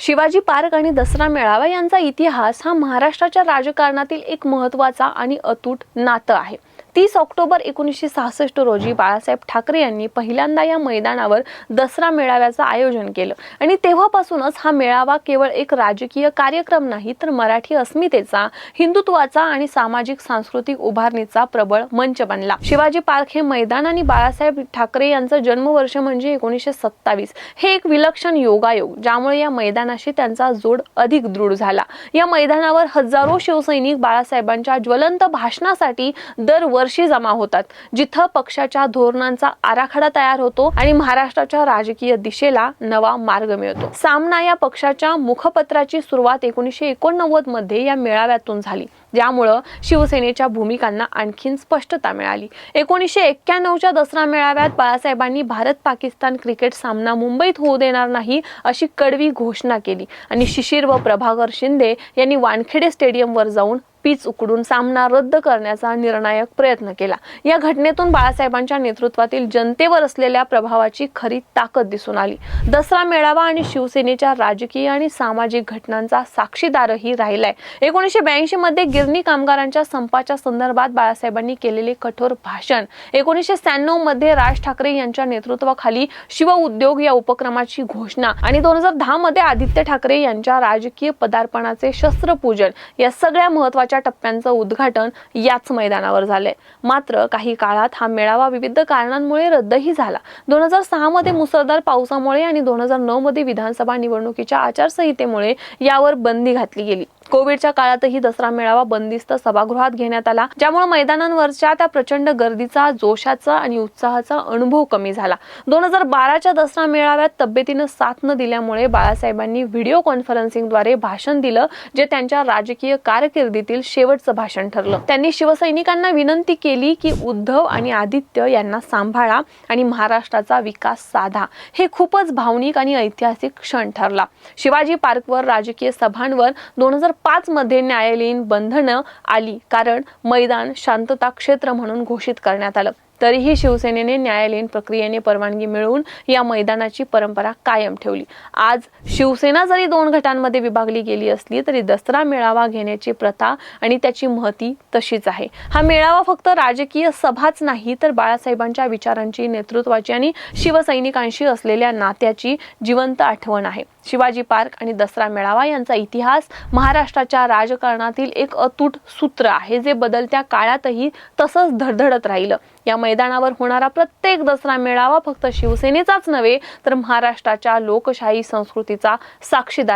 Shivaji park आणि दसरा मेळावा यांचा इतिहास हा महाराष्ट्राच्या राजकारणातील एक महत्त्वाचा आणि अतूट नातं आहे. तीस ऑक्टोबर एकोणीसशे सहासष्ट रोजी बाळासाहेब ठाकरे यांनी पहिल्यांदा या मैदानावर दसरा मेळाव्याचं आयोजन केलं. आणि तेव्हापासूनच हा मेळावा केवळ एक राजकीय कार्यक्रम नाही तर मराठी अस्मितेचा हिंदुत्वाचा आणि सामाजिक सांस्कृतिक उभारणीचा प्रबळ मंच बनला. शिवाजी पार्क हे मैदान आणि बाळासाहेब ठाकरे यांचं जन्मवर्ष म्हणजे एकोणीसशे सत्तावीस. हे एक विलक्षण योगायोग ज्यामुळे या मैदानाशी त्यांचा जोड अधिक दृढ झाला. या मैदानावर हजारो शिवसैनिक बाळासाहेबांच्या ज्वलंत भाषणासाठी दरवर्षी जमा होतात जिथं पक्षाच्या धोरणांचा आराखडा तयार होतो आणि महाराष्ट्राच्या राजकीय दिशेला नवा मार्ग मिळतो. सामना या पक्षाच्या मुखपत्राची सुरुवात एकोणीसशे एकोणनव्वदमध्ये या मेळाव्यातून झाली ज्यामुळं शिवसेनेच्या भूमिकांना आणखीन स्पष्टता मिळाली. एकोणीसशे एक्क्याण्णवच्या दसरा मेळाव्यात बाळासाहेबांनी भारत पाकिस्तान क्रिकेट सामना मुंबईत होऊ देणार नाही अशी कडवी घोषणा केली आणि शिशिर व प्रभाकर शिंदे यांनी वानखेडे स्टेडियमवर जाऊन पीच उकडून सामना रद्द करण्याचा निर्णायक प्रयत्न केला. या घटनेतून बाळासाहेबांच्या नेतृत्वातील जनतेवर असलेल्या प्रभावाची खरी ताकद दिसून आली. दसरा मेळावा आणि शिवसेनेच्या राजकीय आणि सामाजिक घटनांचा साक्षीदारही राहिलाय. एकोणीसशे ब्याऐंशी मध्ये गिरणी कामगारांच्या संपाच्या संदर्भात बाळासाहेबांनी केलेले कठोर भाषण. एकोणीसशे शहाण्णवमध्ये राज ठाकरे यांच्या नेतृत्वाखाली शिव उद्योग या उपक्रमाची घोषणा आणि दोन हजार दहा मध्ये आदित्य ठाकरे यांच्या राजकीय पदार्पणाचे शस्त्रपूजन या सगळ्या महत्त्वाच्या टप्प्यांचं उद्घाटन याच मैदानावर झालंय. मात्र काही काळात हा मेळावा विविध कारणांमुळे रद्दही झाला. दोन हजार सहा मध्ये मुसळधार पावसामुळे आणि दोन हजार नऊ मध्ये विधानसभा निवडणुकीच्या आचारसंहितेमुळे यावर बंदी घातली गेली. कोविडच्या काळातही दसरा मेळावा बंदिस्त सभागृहात घेण्यात आला ज्यामुळे मैदानांवरच्या त्या प्रचंड गर्दीचा जोशाचा आणि उत्साहाचा अनुभव कमी झाला. दोन हजार बाराच्या दसरा मेळाव्यात तब्येतीनं साथ न दिल्यामुळे बाळासाहेबांनी व्हिडिओ कॉन्फरन्सिंगद्वारे भाषण दिलं जे त्यांच्या राजकीय कारकिर्दीतील शेवटचं भाषण ठरलं. त्यांनी शिवसैनिकांना विनंती केली की उद्धव आणि आदित्य यांना सांभाळा आणि महाराष्ट्राचा विकास साधा. हे खूपच भावनिक आणि ऐतिहासिक क्षण ठरला. शिवाजी पार्कवर राजकीय सभांवर दोन हजार पाच मध्ये न्यायालयीन बंधनं आली कारण मैदान शांतता क्षेत्र म्हणून घोषित करण्यात आलं. तरीही शिवसेनेने न्यायालयीन प्रक्रियेने परवानगी मिळवून या मैदानाची परंपरा कायम ठेवली. आज शिवसेना जरी दोन गटांमध्ये विभागली गेली असली तरी दसरा मेळावा घेण्याची प्रथा आणि त्याची महती तशीच आहे. हा मेळावा फक्त राजकीय सभाच नाही तर बाळासाहेबांच्या विचारांची नेतृत्वाची आणि शिवसैनिकांशी असलेल्या नात्याची जिवंत आठवण आहे. शिवाजी पार्क आणि दसरा मेळावा यांचा इतिहास महाराष्ट्राच्या राजकारणातील एक अतूट सूत्र आहे जे बदलत्या काळातही तसंच धडधडत राहिलं. या मैदानावर होणारा प्रत्येक दसरा मेळावा फक्त शिवसेनेचाच नव्हे तर महाराष्ट्राच्या लोकशाही संस्कृतीचा साक्षीदार